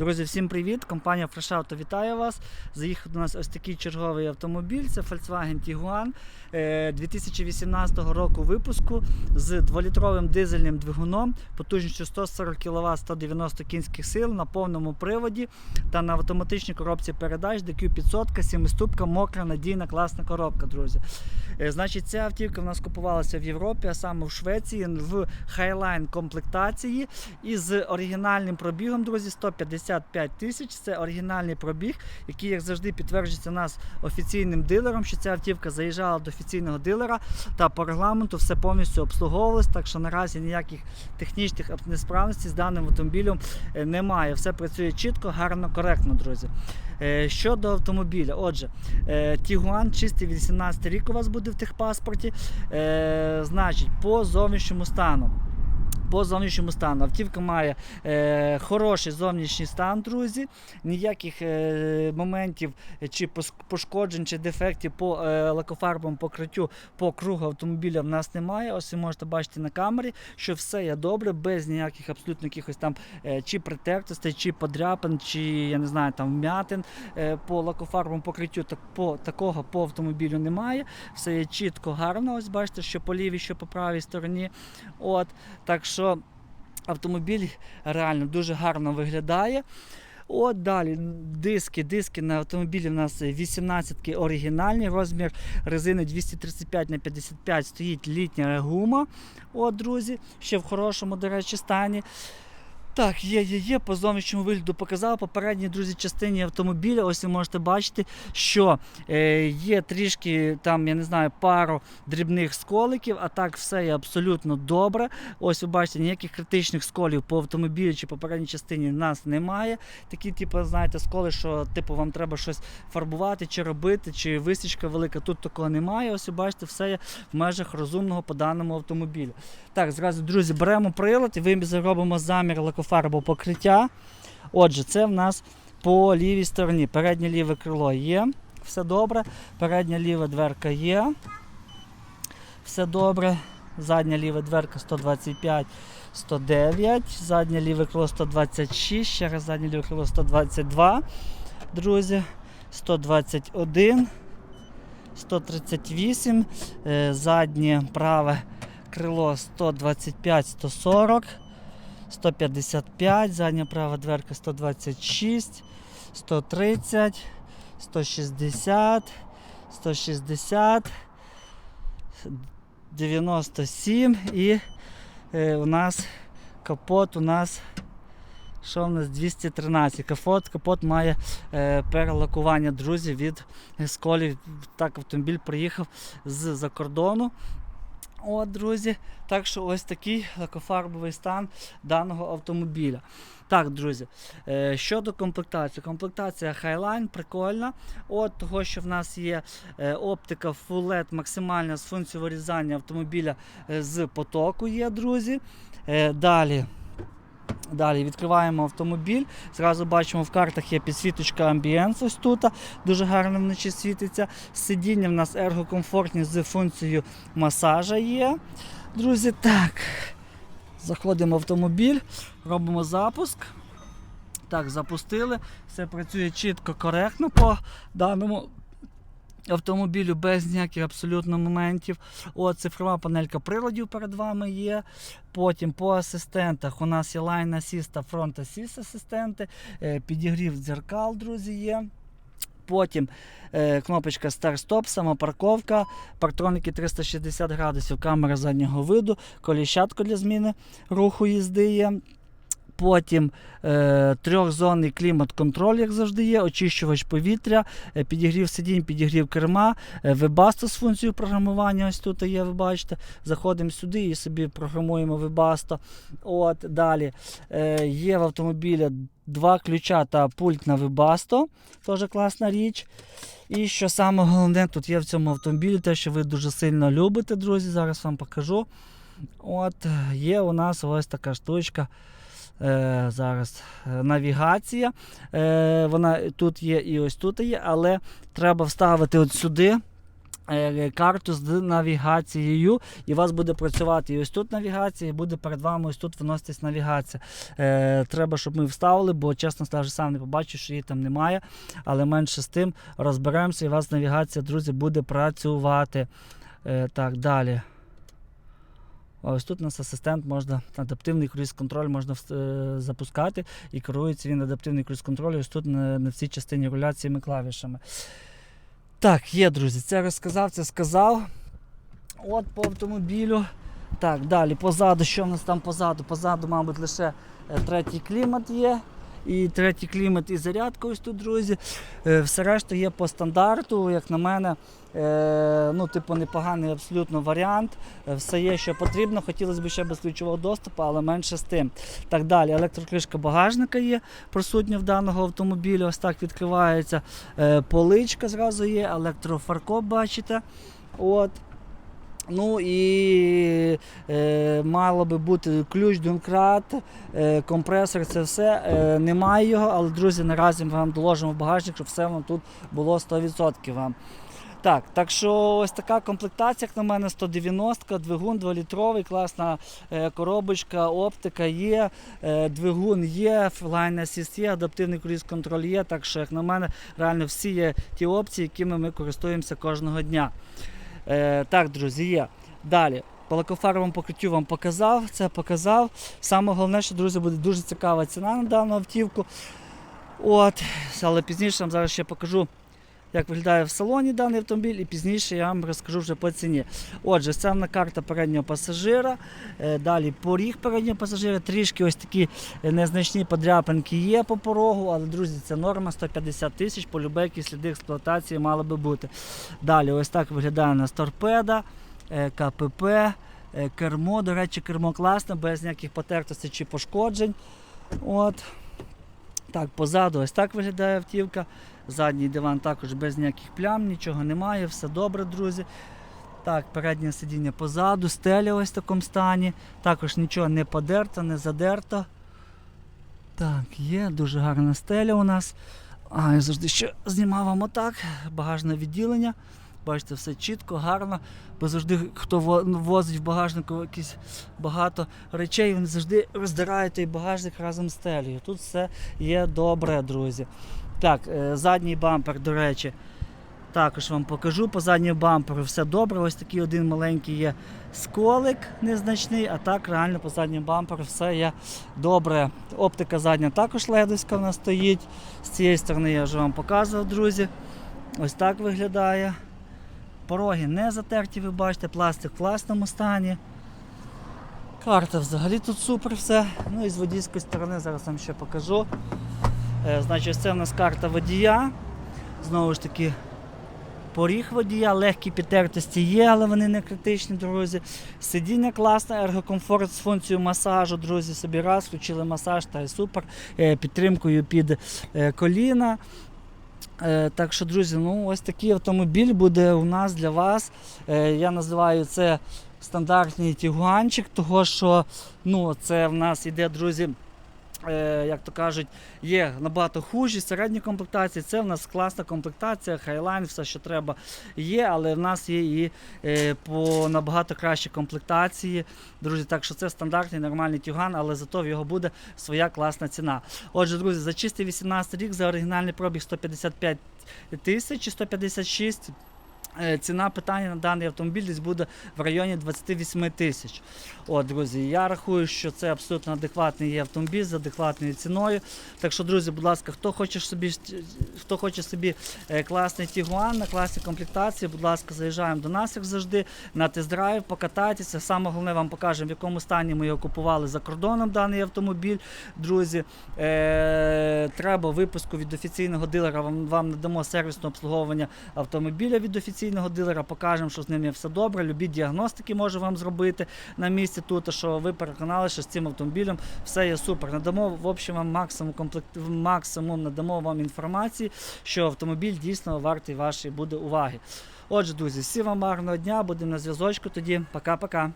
Друзі, всім привіт! Компанія Fresh Auto вітає вас. Заїхав до нас ось такий черговий автомобіль. Це Volkswagen Tiguan е, 2018 року випуску з 2-літровим дизельним двигуном, потужністю 140 кВт 190 кінських сил на повному приводі та на автоматичній коробці передач DQ 500, 7-ступка, мокра, надійна, класна коробка, друзі. Е, Значить, ця автівка в нас купувалася в Європі, а саме в Швеції, в Highline комплектації і з оригінальним пробігом, друзі, 155 тисяч. Це оригінальний пробіг, який, як завжди, підтверджується нас офіційним дилером, що ця автівка заїжджала до офіційного дилера та по регламенту все повністю обслуговувалось, так що наразі ніяких технічних несправностей з даним автомобілем е, немає. Все працює чітко, гарно, коректно, друзі. Е, Щодо автомобіля, отже, е, Tiguan чистий 18 рік у вас буде в техпаспорті. Е, Значить, по зовнішньому стану. По зовнішньому стану автівка має е, хороший зовнішній стан, друзі. Ніяких е, моментів чи пошкоджень, чи дефектів по е, лакофарбовому покриттю по кругу автомобіля в нас немає. Ось ви можете бачити на камері, що все є добре, без ніяких абсолютно якихось там е, чи притертостей, чи подряпин, чи я не знаю там вмятин е, по лакофарбовому покриттю. Так по такого по автомобілю немає. Все є чітко, гарно. Ось бачите, що по лівій, що по правій стороні. От так що автомобіль реально дуже гарно виглядає. От далі диски. Диски на автомобілі в нас 18-ки оригінальні. Розмір резини 235 на 55 стоїть літня гума. От, друзі, ще в хорошому, до речі, стані. Так, є, є, є. По зовнішньому вигляду показав. Попередній друзі частині автомобіля. Ось ви можете бачити, що е, є трішки там, я не знаю, пару дрібних сколиків, а так все є абсолютно добре. Ось ви бачите, ніяких критичних сколів по автомобілю чи попередній частині нас немає. Такі, типу, знаєте, сколи, що типу вам треба щось фарбувати чи робити, чи висічка велика. Тут такого немає. Ось ви бачите, все є в межах розумного по даному автомобілю. Так, зразу, друзі, беремо прилад і ми зробимо замір лакофарбового покриття. Отже, це в нас по лівій стороні. Переднє ліве крило є. Все добре. Передня ліва дверка є. Все добре. Задня ліва дверка 125, 109. Заднє ліве крило 126. Ще раз заднє ліве крило 122. Друзі. 121. 138. Е, Заднє праве крило 125, 140. 155, задня права дверка 126, 130, 160, 160, 97 і е, у нас капот у нас що у нас 213. Капот, капот має е, перелакування, друзі, від сколів. Так, автомобіль приїхав з-за кордону. От, друзі, так що ось такий лакофарбовий стан даного автомобіля. Так, друзі, е, щодо комплектації. Комплектація Highline прикольна. От того, що в нас є е, оптика Full LED максимальна з функцією вирізання автомобіля е, з потоку є, друзі. Далі. Далі відкриваємо автомобіль. Зразу бачимо, в картах є підсвіточка Ambience ось тут. Дуже гарно вночі світиться. Сидіння в нас ергокомфортні з функцією масажа є. Друзі, так. Заходимо в автомобіль, робимо запуск. Так, запустили. Все працює чітко, коректно по даному автомобілю без ніяких абсолютно моментів. О, цифрова панелька приладів перед вами є. Потім по асистентах у нас є Line Assist та Front Assist асистенти, е, підігрів дзеркал, друзі, є. Потім е, кнопочка Start-Stop, самопарковка, партроники 360 градусів, камера заднього виду, коліщатко для зміни руху їзди є. Потім е, трьохзонний клімат-контроль, як завжди є, очищувач повітря, е, підігрів сидінь, підігрів керма, е, Webasto з функцією програмування. Ось тут є, ви бачите. Заходимо сюди і собі програмуємо Webasto. От, далі е, є в автомобілі два ключа та пульт на Webasto. Теж класна річ. І що саме головне, тут є в цьому автомобілі, те, що ви дуже сильно любите, друзі. Зараз вам покажу. От, є у нас ось така штучка. Е, зараз е, навігація. Е, вона тут є і ось тут є, але треба вставити от сюди е, карту з навігацією, і у вас буде працювати і ось тут навігація, і буде перед вами ось тут виноситись навігація. Е, треба, щоб ми вставили, бо чесно скажу, сам не побачив, що її там немає. Але менше з тим розберемося, і у вас навігація, друзі, буде працювати. Е, так, далі. Ось тут у нас асистент можна, адаптивний круїз-контроль можна е, запускати і керується він адаптивний круїз-контроль ось тут на, на цій частині руля цими клавішами. Так, є, друзі, це розказав, це сказав. От по автомобілю. Так, далі позаду, що в нас там позаду? Позаду, мабуть, лише е, третій клімат є. І третій клімат і зарядка ось тут, друзі. Е, Все решта є по стандарту, як на мене, е, ну, типу, непоганий абсолютно варіант. Е, Все є, що потрібно. Хотілося б ще без ключового доступу, але менше з тим. Так далі, електрокришка багажника є присутня в даного автомобіля. Ось так відкривається. Поличка зразу є, електрофаркоп, бачите. От. Ну і е, мало би бути ключ, донкрат, е, компресор, це все. Е, немає його, але, друзі, наразі ми вам доложимо в багажник, щоб все вам тут було 100% вам. Так, так що ось така комплектація, як на мене, 190, двигун 2-літровий, класна е, коробочка, оптика є, е, двигун є, Line Assist є, адаптивний круїз-контроль є. Так що, як на мене, реально всі є ті опції, якими ми користуємося кожного дня. Е, так, друзі, є. Далі. По покриттю вам показав, це показав. Саме головне, що, друзі, буде дуже цікава ціна на дану автівку. От, але пізніше вам зараз ще покажу, як виглядає в салоні даний автомобіль, і пізніше я вам розкажу вже по ціні. Отже, це на карта переднього пасажира. Е, Далі поріг переднього пасажира. Трішки ось такі е, незначні подряпинки є по порогу, але, друзі, це норма 150 тисяч, по які сліди експлуатації мали би бути. Далі, ось так виглядає у нас торпеда, е, КПП, кермо. До речі, кермо класне, без ніяких потертостей чи пошкоджень. От. Так, позаду ось так виглядає автівка. Задній диван також без ніяких плям, нічого немає, все добре, друзі. Так, переднє сидіння позаду, стеля ось в такому стані. Також нічого не подерто, не задерто. Так, є, дуже гарна стеля у нас. А, я завжди ще знімав вам отак. Багажне відділення. Бачите, все чітко, гарно. Бо завжди, хто во- возить в багажнику якісь багато речей, він завжди роздирає той багажник разом з стелею. Тут все є добре, друзі. Так, е, задній бампер, до речі, також вам покажу. По задньому бамперу все добре. Ось такий один маленький є сколик незначний, а так реально по задньому бамперу все є добре. Оптика задня також ледовська в нас стоїть. З цієї сторони я вже вам показував, друзі. Ось так виглядає. Пороги не затерті, ви бачите, пластик в класному стані. Карта взагалі тут супер все. Ну і з водійської сторони зараз вам ще покажу. Е, значить, це в нас карта водія. Знову ж таки, поріг водія, легкі підтертості є, але вони не критичні, друзі. Сидіння класне, ергокомфорт з функцією масажу, друзі. Собі раз, включили масаж та й супер. Е, Підтримкою під е, коліна. Е, Так що, друзі, ну ось такий автомобіль буде у нас для вас. Е, Я називаю це стандартний тігуанчик, того що ну, це в нас іде, друзі. Е, Як то кажуть, є набагато хужі, середні комплектації. Це в нас класна комплектація, хайлайн, все, що треба є, але в нас є і е, по набагато кращі комплектації. Друзі, так що це стандартний нормальний тюган, але зато в його буде своя класна ціна. Отже, друзі, за чистий 18 рік, за оригінальний пробіг 155 тисяч і 156. Е, Ціна питання на даний автомобіль десь буде в районі 28 тисяч. От, друзі, я рахую, що це абсолютно адекватний автомобіль з адекватною ціною. Так що, друзі, будь ласка, хто хоче собі, хто хоче собі е, класний Тігуан на класній комплектації, будь ласка, заїжджаємо до нас, як завжди, на тест-драйв, покатайтеся. Саме головне вам покажемо, в якому стані ми його купували за кордоном, даний автомобіль. Друзі, е, треба випуску від офіційного дилера. Вам, вам надамо сервісне обслуговування автомобіля від офіційного дилера, покажемо, що з ним є все добре. Любі діагностики може вам зробити на місці тут, що ви переконали, що з цим автомобілем все є супер. Надамо в общем вам максимум комплект, максимум надамо вам інформації, що автомобіль дійсно вартий вашої буде уваги. Отже, друзі, всім вам гарного дня, будемо на зв'язочку тоді. Пока-пока.